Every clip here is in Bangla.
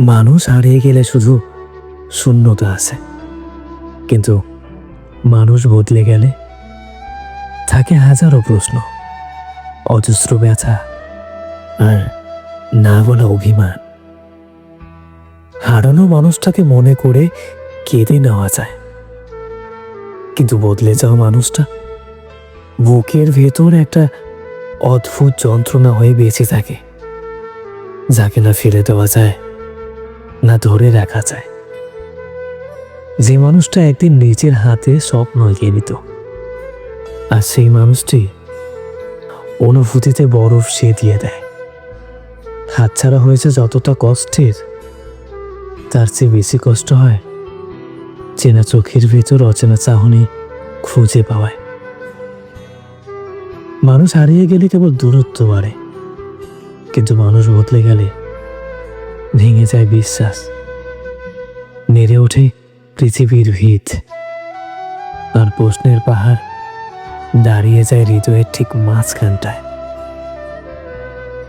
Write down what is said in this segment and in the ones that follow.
মানুষ হারিয়ে গেলে শুধু শূন্যতা আছে। কিন্তু মানুষ বদলে গেলে থাকে হাজারো প্রশ্ন, অজস্র ব্যথা আর না বলা অভিমান। হারানো মানুষটাকে মনে করে কেঁদে নেওয়া যায়। কিন্তু বদলে যাওয়া মানুষটা বুকের ভেতর একটা অদ্ভুত যন্ত্রণা হয়ে বেঁচে থাকে, যাকে না ফেলে দেওয়া যায়। না ধরে রাখা যায়। যে মানুষটা একদিন নিজের হাতে স্বপ্ন এগিয়ে নিত, আর সেই মানুষটি অনুভূতিতে বরফ সে দিয়ে দেয়। হাতছাড়া হয়েছে যতটা কষ্টের, তার চেয়ে বেশি কষ্ট হয় চেনা চোখের ভেতর অচেনা চাহনি খুঁজে পাওয়ায়। মানুষ হারিয়ে গেলে কেবল দূরত্ব বাড়ে, কিন্তু মানুষ বদলে গেলে ভেঙে যায় বিশ্বাস। নেড়ে ওঠে পৃথিবীর ভিত। আর প্রশ্নের পাহাড় দাঁড়িয়ে যায় হৃদয়ের ঠিক মাঝখানটায়।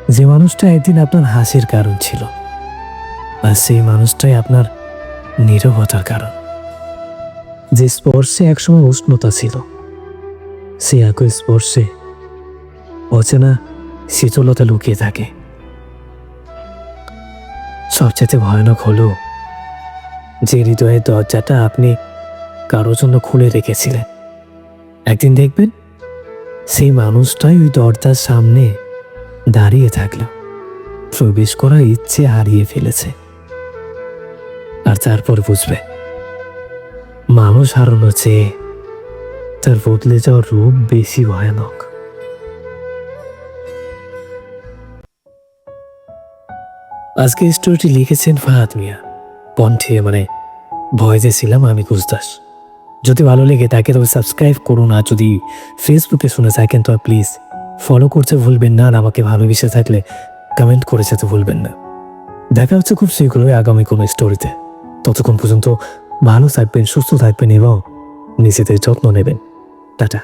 যে মানুষটা একদিন আপনার হাসির কারণ ছিল, আর সেই মানুষটাই আপনার নীরবতার কারণ। যে স্পর্শে একসময় উষ্ণতা ছিল সে একই স্পর্শে অচেনা শীতলতা লুকিয়ে থাকে। সবচেয়ে ভয়ানক হলো যে হৃদয়ের দরজাটা আপনি কারোর জন্য খুলে রেখেছিলেন। একদিন দেখবেন সেই মানুষটাই ওই দরজার সামনে দাঁড়িয়ে থাকল। প্রবেশ করার ইচ্ছে হারিয়ে ফেলেছে। আর তারপর বুঝবে, মানুষ হারানো চেয়ে তার বদলে যাওয়ার রূপ বেশি ভয়ানক। আজকে স্টোরিটি লিখেছেন ফাহাদ মিয়া। কণ্ঠে মানে ভয়েসে ছিলাম আমি কুসদাস যদি ভালো লেগে থাকে তবে সাবস্ক্রাইব করুন আর যদি ফেসবুকে শুনে থাকেন তবে প্লিজ ফলো করতে ভুলবেন না আর আমাকে ভালোবেসে থাকলে কমেন্ট করে যেতে ভুলবেন না। দেখা হচ্ছে খুব শীঘ্রই আগামী কোনো স্টোরিতে ততক্ষণ পর্যন্ত ভালো থাকবেন, সুস্থ থাকবেন এবং নিজেদের যত্ন নেবেন। টাটা।